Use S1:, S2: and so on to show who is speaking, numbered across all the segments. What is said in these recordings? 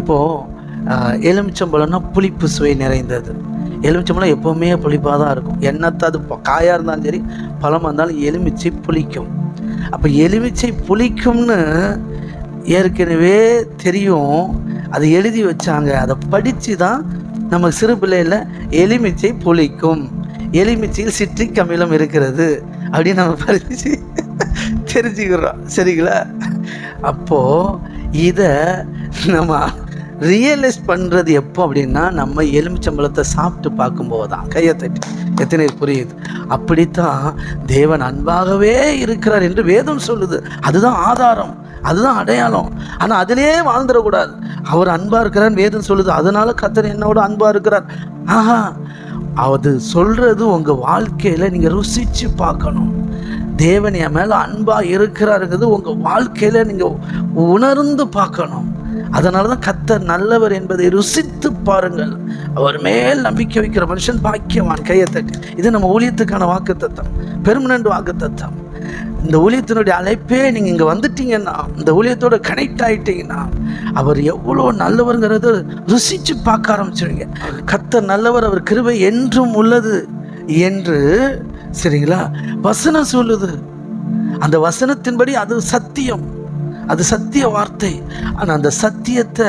S1: இப்போது எலுமிச்சம்பழம்னா புளிப்பு சுவை நிறைந்தது. எலுமிச்சம்பழம் எப்போவுமே புளிப்பாக தான் இருக்கும். என்னத்தை அது காயாக இருந்தாலும் சரி பழமாக இருந்தாலும் எலுமிச்சை புளிக்கும். அப்போ எலுமிச்சை புளிக்கும்னு ஏற்கனவே தெரியும். அதை எழுதி வச்சாங்க. அதை படித்து தான் நம்ம சிறு பிள்ளையில் எலுமிச்சை புளிக்கும். எலுமிச்சையில் சிட்ரிக் அமிலம் இருக்கிறது அப்படின்னு நம்ம படித்து தெரிஞ்சுக்கிறோம். சரிங்களா? அப்போது இதை நம்ம ரியலைஸ் பண்ணுறது எப்போ அப்படின்னா நம்ம எலுமிச்சம்பழத்தை சாப்பிட்டு பார்க்கும்போது தான். கையை தட்டி. எத்தனை புரியுது? அப்படித்தான் தேவன் அன்பாகவே இருக்கிறார் என்று வேதம் சொல்லுது. அதுதான் ஆதாரம். அதுதான் அடையாளம். ஆனால் அதிலே வாழ்ந்துடக்கூடாது. அவர் அன்பாக இருக்கிறார் வேதம் சொல்லுது. அதனால கத்தர் என்னோட அன்பாக இருக்கிறார். ஆஹா அது சொல்கிறது உங்கள் வாழ்க்கையில் நீங்கள் ருசித்து பார்க்கணும். தேவன் என் மேலே அன்பாக இருக்கிறாருங்கிறது உங்கள் வாழ்க்கையில் நீங்கள் உணர்ந்து பார்க்கணும். அதனால தான் கத்தர் நல்லவர் என்பதை ருசித்து பாருங்கள். அவர் மேல் நம்பிக்கை வைக்கிற மனுஷன் பாக்கியவான் கையை இது நம்ம ஊழியத்துக்கான வாக்கு தத்தம் பெர்மனண்ட் வாக்கு தத்தம் இந்த ஊழியத்தினுடைய அழைப்பே நீங்கள் இங்கே வந்துட்டீங்கன்னா இந்த ஊழியத்தோட கனெக்ட் ஆகிட்டீங்கன்னா அவர் எவ்வளோ நல்லவருங்கிறத ருசித்து பார்க்க ஆரம்பிச்சிருங்க கத்தர் நல்லவர் அவர் கிருபை என்றும் உள்ளது என்று சரிங்களா? வசனம் சொல்லுது. அந்த வசனத்தின்படி அது சத்தியம். அது சத்திய வார்த்தை. ஆனால் அந்த சத்தியத்தை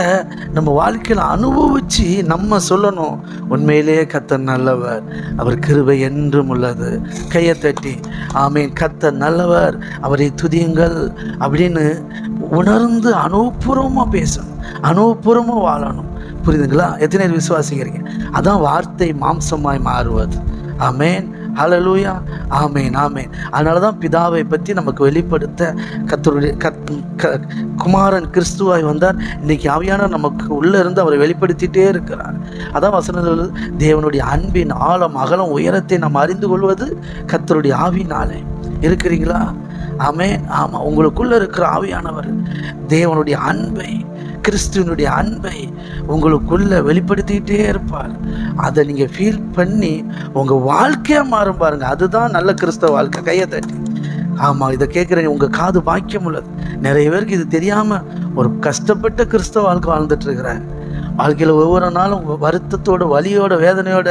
S1: நம்ம வாழ்க்கையில் அனுபவித்து நம்ம சொல்லணும். உண்மையிலேயே கத்தர் நல்லவர். அவர் கிருபை என்றும் உள்ளது. கையை தட்டி ஆமீன் கத்தர் நல்லவர். அவரை துதியுங்கள். அப்படின்னு உணர்ந்து அனுபூர்வமாக பேசணும். அனுபூர்வமாக வாழணும். புரியுதுங்களா? எத்தனை பேர் விசுவாசிக்கிறீங்க? அதான் வார்த்தை மாம்சமாய் மாறுவது. ஆமேன். ஹலலூயா ஆமேன் ஆமேன் அதனால தான் பிதாவை பற்றி நமக்கு வெளிப்படுத்த கத்தருடைய கத் க குமாரன் கிறிஸ்துவாய் வந்தார். இன்னைக்கு ஆவியான நமக்கு உள்ளே இருந்து அவரை வெளிப்படுத்திட்டே இருக்கிறார். அதான் வசனம் தேவனுடைய அன்பின் ஆழம் அகலம் உயரத்தை நாம் அறிந்து கொள்வது கத்தருடைய ஆவினாலே இருக்கிறீங்களா? ஆமென் ஆமாம் உங்களுக்குள்ளே இருக்கிற ஆவியானவர் தேவனுடைய அன்பை கிறிஸ்துவனுடைய அன்பை உங்களுக்குள்ள வெளிப்படுத்திக்கிட்டே இருப்பார். அதை நீங்கள் ஃபீல் பண்ணி உங்கள் வாழ்க்கையாக மாறும் பாருங்க. அதுதான் நல்ல கிறிஸ்தவ வாழ்க்கை. கையை தட்டி. ஆமாம் இதை கேட்குறேன் உங்கள் காது பாக்கியம் உள்ளது. நிறைய பேருக்கு இது தெரியாமல் ஒரு கஷ்டப்பட்ட கிறிஸ்தவ வாழ்க்கை வாழ்ந்துட்டு இருக்கிறேன். வாழ்க்கையில் ஒவ்வொரு நாளும் வருத்தத்தோட வலியோட வேதனையோட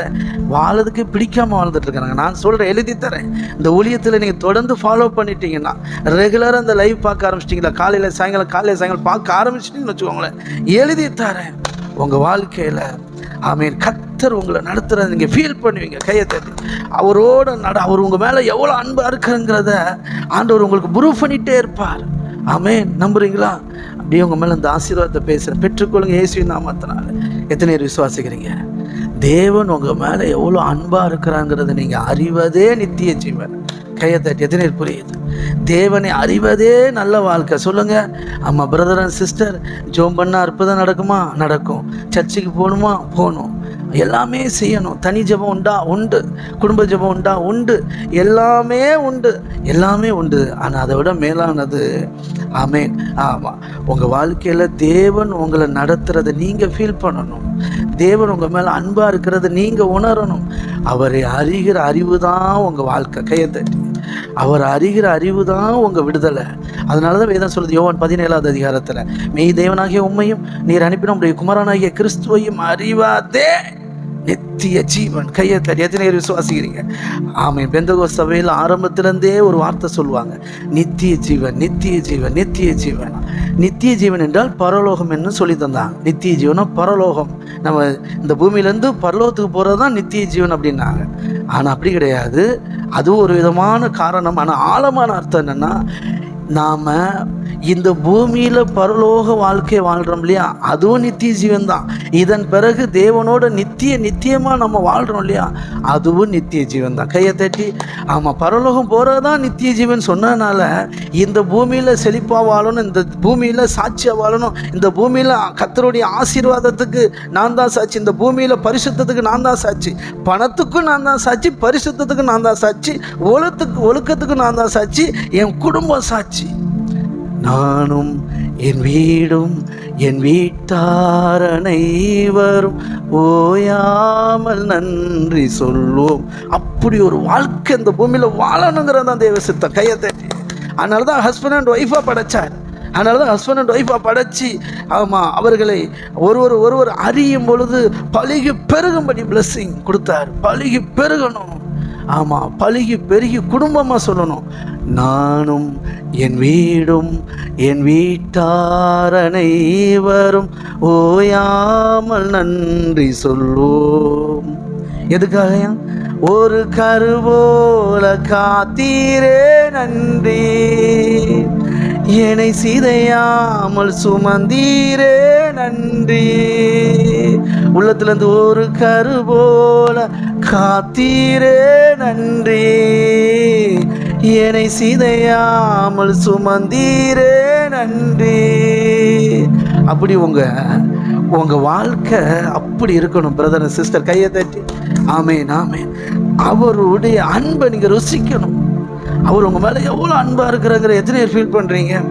S1: வாழறதுக்கு பிடிக்காமல் வாழ்ந்துட்டு இருக்கிறாங்க நான் சொல்கிறேன் எழுதி தரேன். இந்த ஊழியத்தில் நீங்கள் தொடர்ந்து ஃபாலோ பண்ணிட்டீங்கன்னா ரெகுலராக அந்த லைவ் பார்க்க ஆரம்பிச்சிட்டிங்களா? காலையில் சாயங்காலம் காலையில் சாயங்காலம் பார்க்க ஆரம்பிச்சிட்டிங்கன்னு வச்சுக்கோங்களேன். எழுதி தரேன். உங்கள் வாழ்க்கையில் ஆமீன். கத்தர் உங்களை நடத்துகிறத நீங்கள் ஃபீல் பண்ணுவீங்க கையை தட்டி. அவரோட நட அவர் உங்கள் மேலே எவ்வளோ அன்பாக இருக்குங்கிறத ஆண்டவர் உங்களுக்கு ப்ரூவ் பண்ணிகிட்டே இருப்பார். ஆமேன். நம்புறீங்களா? அப்படியே உங்கள் மேலே இந்த ஆசீர்வாதத்தை பேசுகிறேன் பெற்றுக்கொள்ளுங்க இயேசுவின் நாமத்தினால. எத்தனை பேர் விசுவாசிக்கிறீங்க? தேவன் உங்கள் மேலே எவ்வளோ அன்பாக இருக்கிறாங்கிறத நீங்கள் அறிவதே நித்திய ஜீவன். கையை தட்டி எத்தனை பேர் புரியுது? தேவனை அறிவதே நல்ல வாழ்க்கை. சொல்லுங்க. ஆமாம் பிரதர் அண்ட் சிஸ்டர் ஜோம் பண்ணால் அற்புதம் நடக்குமா? நடக்கும். சர்ச்சுக்கு போகணுமா? போகணும். எல்லாமே செய்யணும். தனி ஜெபம் உண்டா? உண்டு. குடும்ப ஜெபம் உண்டா? உண்டு. எல்லாமே உண்டு. எல்லாமே உண்டு. ஆனால் அதை விட மேலானது ஆமேன். ஆமாம் உங்கள் வாழ்க்கையில் தேவன் உங்களை நடத்துகிறத நீங்கள் ஃபீல் பண்ணணும். தேவன் உங்கள் மேலே அன்பாக இருக்கிறத நீங்கள் உணரணும். அவரை அறிகிற அறிவு தான் உங்கள் வாழ்க்கை. கையை தட்டி. அவர் அறிகிற அறிவு தான் உங்கள் விடுதலை. அதனால தான் வேதம் சொல்லுது யோவான் பதினேழாவது அதிகாரத்தில் மெய் தேவனாகிய உண்மையும் நீர் அனுப்பின உடைய குமரனாகிய கிறிஸ்துவையும் அறிவாதே. நித்திய ஜீவன் கையை தட்டி எத்தனை பேர் விசுவாசிக்கிறீங்க? ஆமாம் பெந்தகோ சபையில் ஆரம்பத்திலேருந்தே ஒரு வார்த்தை சொல்லுவாங்க. நித்திய ஜீவன் நித்திய ஜீவன் நித்திய ஜீவன். நித்திய ஜீவன் என்றால் பரலோகம் என்று சொல்லி தந்தாங்க. நித்திய ஜீவனம் பரலோகம். நம்ம இந்த பூமியிலேருந்து பரலோகத்துக்கு போகிறது தான் நித்திய ஜீவன் அப்படின்னாங்க. ஆனால் அப்படி கிடையாது. அது ஒரு விதமான காரணம். ஆனால் ஆழமான அர்த்தம் என்னென்னா நாம் இந்த பூமியில் பரலோக வாழ்க்கை வாழ்கிறோம் இல்லையா? அதுவும் நித்திய ஜீவன் தான் இதன் பிறகு தேவனோட நித்திய நித்தியமாக நம்ம வாழ்கிறோம் இல்லையா? அதுவும் நித்திய ஜீவன் தான் கையை தட்டி ஆமாம் பரலோகம் போகிறதான் நித்திய ஜீவன் சொன்னதுனால இந்த பூமியில் செழிப்பாக வாழணும் இந்த பூமியில் சாட்சியாக வாழணும் இந்த பூமியில் கத்தருடைய ஆசீர்வாதத்துக்கு நான் தான் சாட்சி இந்த பூமியில் பரிசுத்தத்துக்கு நான் தான் சாட்சி பணத்துக்கும் நான் தான் சாட்சி பரிசுத்தத்துக்கு நான் தான் சாட்சி ஒழுத்துக்கு ஒழுக்கத்துக்கு நான் தான் சாட்சி என் குடும்பம் சாட்சி. நானும் என் வீடும் என் வீட்டார் அனைவரும் ஓயாமல் நன்றி சொல்வோம். அப்படி ஒரு வாழ்க்கை இந்த பூமியில் வாழணுங்கிறது தான் தேவ சித்தம். கையை தட்டி. அதனால தான் ஹஸ்பண்ட் அண்ட் ஒய்ஃபாக படைச்சார். அதனால தான் ஹஸ்பண்ட் அண்ட் ஒய்ஃபாக படைச்சி ஆமாம் அவர்களை ஒருவர் ஒருவர் அறியும் பொழுது பழுகி பெருகும்படி பிளஸ்ஸிங் கொடுத்தார். பழுகி பெருகணும். ஆமாம் பழுகி பெருகி குடும்பமாக சொல்லணும். நானும் என் வீடும் என் வீட்டார் அனைவரும் ஓயாமல் நன்றி சொல்வோம். எதுக்காக ஒரு கருவோல காத்தீரே நன்றி. என்னை சிதையாமல் சுமந்தீரே நன்றி. உள்ளத்துலேருந்து ஒரு கரு போல காத்தீரே நன்றி. என்னை சிதையாமல் சுமந்தீரே நன்றி. அப்படி உங்க உங்க வாழ்க்கை அப்படி இருக்கணும் பிரதர் சிஸ்டர் கையை தட்டி. ஆமேன் ஆமேன். அவருடைய அன்பை நீங்க ருசிக்கணும். அவர் உங்க மேல எவ்வளவு அன்பா இருக்கிறாங்கிற எத்தனை ஃபீல் பண்றீங்க?